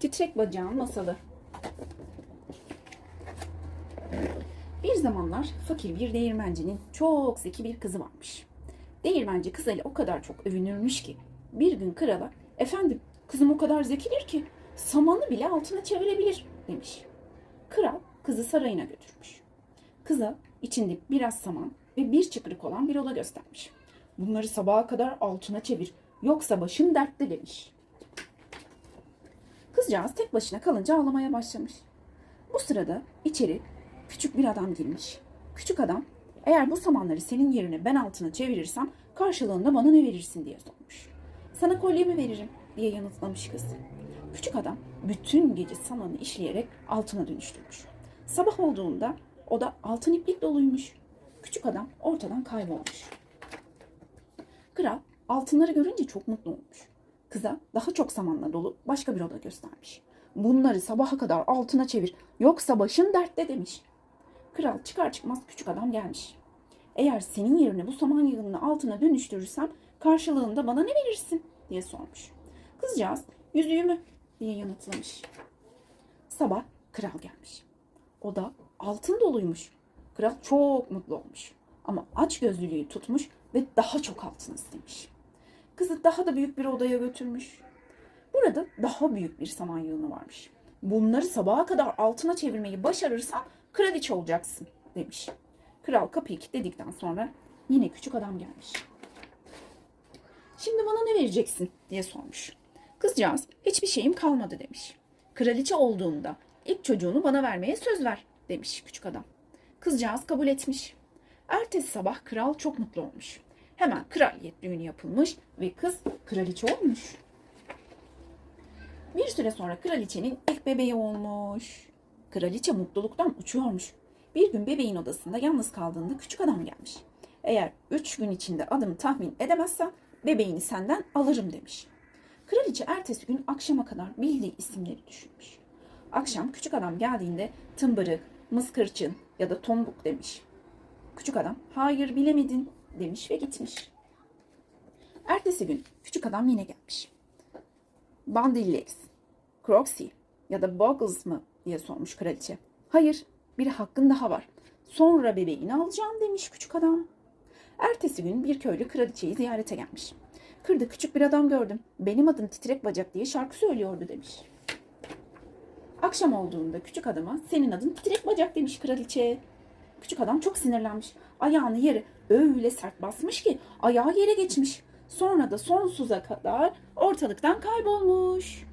Titrek Bacağın Masalı Bir zamanlar fakir bir değirmencinin çok zeki bir kızı varmış. Değirmenci kızıyla o kadar çok övünürmüş ki bir gün krala efendim kızım o kadar zekidir ki samanı bile altına çevirebilir demiş. Kral kızı sarayına götürmüş. Kıza içinde biraz saman ve bir çıkrık olan bir oda göstermiş. Bunları sabaha kadar altına çevir yoksa başın dertte demiş. Kızcağız tek başına kalınca ağlamaya başlamış. Bu sırada içeri küçük bir adam girmiş. Küçük adam, eğer bu samanları senin yerine ben altına çevirirsem karşılığında bana ne verirsin diye sormuş. Sana kolyemi veririm diye yanıtlamış kız. Küçük adam bütün gece samanı işleyerek altına dönüştürmüş. Sabah olduğunda o da altın iplik doluymuş. Küçük adam ortadan kaybolmuş. Kral altınları görünce çok mutlu olmuş. Kıza daha çok samanla dolu başka bir oda göstermiş. Bunları sabaha kadar altına çevir yoksa başın dertte demiş. Kral çıkar çıkmaz küçük adam gelmiş. Eğer senin yerine bu saman yığınını altına dönüştürürsem karşılığında bana ne verirsin diye sormuş. Kızcağız yüzüğümü diye yanıtlamış. Sabah kral gelmiş. O da altın doluymuş. Kral çok mutlu olmuş. Ama aç gözlülüğü tutmuş ve daha çok altın istemiş. Kızı daha da büyük bir odaya götürmüş. Burada daha büyük bir saman yığını varmış. Bunları sabaha kadar altına çevirmeyi başarırsan kraliçe olacaksın demiş. Kral kapıyı kilitledikten sonra yine küçük adam gelmiş. Şimdi bana ne vereceksin diye sormuş. Kızcağız hiçbir şeyim kalmadı demiş. Kraliçe olduğunda ilk çocuğunu bana vermeye söz ver demiş küçük adam. Kızcağız kabul etmiş. Ertesi sabah kral çok mutlu olmuş. Hemen kraliyet düğünü yapılmış ve kız kraliçe olmuş. Bir süre sonra kraliçenin ilk bebeği olmuş. Kraliçe mutluluktan uçuyormuş. Bir gün bebeğin odasında yalnız kaldığında küçük adam gelmiş. Eğer üç gün içinde adımı tahmin edemezsen bebeğini senden alırım demiş. Kraliçe ertesi gün akşama kadar bildiği isimleri düşünmüş. Akşam küçük adam geldiğinde tımbırık, mıskırçın ya da tombuk demiş. Küçük adam hayır bilemedin demiş ve gitmiş. Ertesi gün küçük adam yine gelmiş. Bandillex, Croxy ya da Boggles mı diye sormuş kraliçe. Hayır, bir hakkın daha var. Sonra bebeğini alacağım demiş küçük adam. Ertesi gün bir köylü kraliçeyi ziyarete gelmiş. Kırda küçük bir adam gördüm. Benim adım Titrek Bacak diye şarkı söylüyordu demiş. Akşam olduğunda küçük adama senin adın Titrek Bacak demiş kraliçe. Küçük adam çok sinirlenmiş. Ayağını yere öyle sert basmış ki ayağı yere geçmiş. Sonra da sonsuza kadar ortalıktan kaybolmuş.